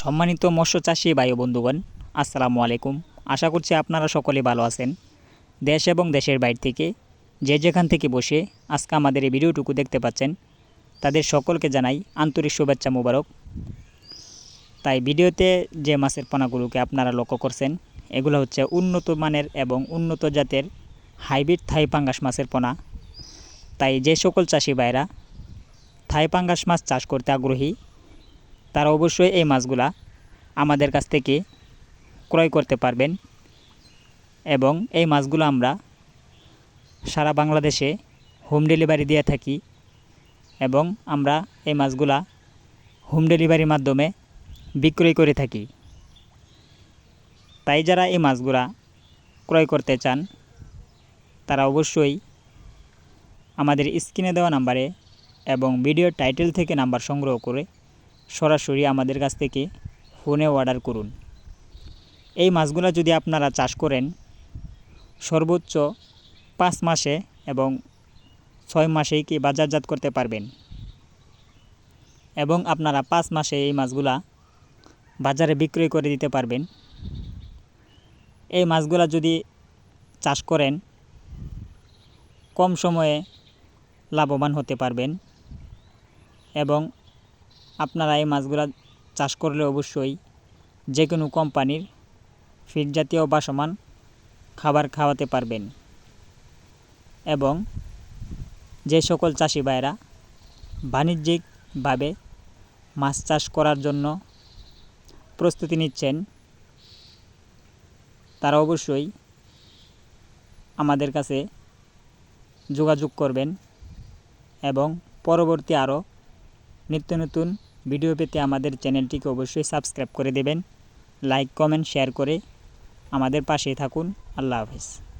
সম্মানিত মৎস্য চাষী বায়ু বন্ধুগণ, আসসালামু আলাইকুম। আশা করছি আপনারা সকলে ভালো আছেন। দেশ এবং দেশের বাইরে থেকে যে যেখান থেকে বসে আজকে আমাদের এই ভিডিওটুকু দেখতে পাচ্ছেন, তাদের সকলকে জানাই আন্তরিক শুভেচ্ছা মোবারক। তাই ভিডিওতে যে মাছের পোনাগুলোকে আপনারা লক্ষ্য করছেন, এগুলো হচ্ছে উন্নত মানের এবং উন্নত জাতের হাইব্রিড থাই পাঙ্গাস মাছের পোনা। তাই যে সকল চাষি ভাইরা থাই পাঙ্গাস মাছ চাষ করতে আগ্রহী তারা অবশ্যই এই মাছগুলা আমাদের কাছ থেকে ক্রয় করতে পারবেন এবং এই মাছগুলো আমরা সারা বাংলাদেশে হোম ডেলিভারি দিয়ে থাকি এবং আমরা এই মাছগুলা হোম ডেলিভারির মাধ্যমে বিক্রয় করে থাকি। তাই যারা এই মাছগুলা ক্রয় করতে চান, তারা অবশ্যই আমাদের স্ক্রিনে দেওয়া নাম্বারে এবং ভিডিও টাইটেল থেকে নাম্বার সংগ্রহ করে সরাসরি আমাদের কাছ থেকে ফোনে অর্ডার করুন। এই মাছগুলো যদি আপনারা চাষ করেন, সর্বোচ্চ পাঁচ মাসে এবং ছয় মাসেই কি বাজারজাত করতে পারবেন। এবং আপনারা পাঁচ মাসে এই মাছগুলা বাজারে বিক্রয় করে দিতে পারবেন। এই মাছগুলা যদি চাষ করেন, কম সময়ে লাভবান হতে পারবেন। এবং আপনারা এই মাছগুলা চাষ করলে অবশ্যই যে কোনো কোম্পানির ফিড জাতীয় বাসমান খাবার খাওয়াতে পারবেন। এবং যে সকল চাষি ভাইরা বাণিজ্যিকভাবে মাছ চাষ করার জন্য প্রস্তুতি নিচ্ছেন, তারা অবশ্যই আমাদের কাছে যোগাযোগ করবেন এবং পরবর্তী আরও নিত্য নতুন ভিডিও পেতে আমাদের চ্যানেলটিকে অবশ্যই সাবস্ক্রাইব করে দেবেন। লাইক, কমেন্ট, শেয়ার করে আমাদের পাশে থাকুন। আল্লাহ হাফিজ।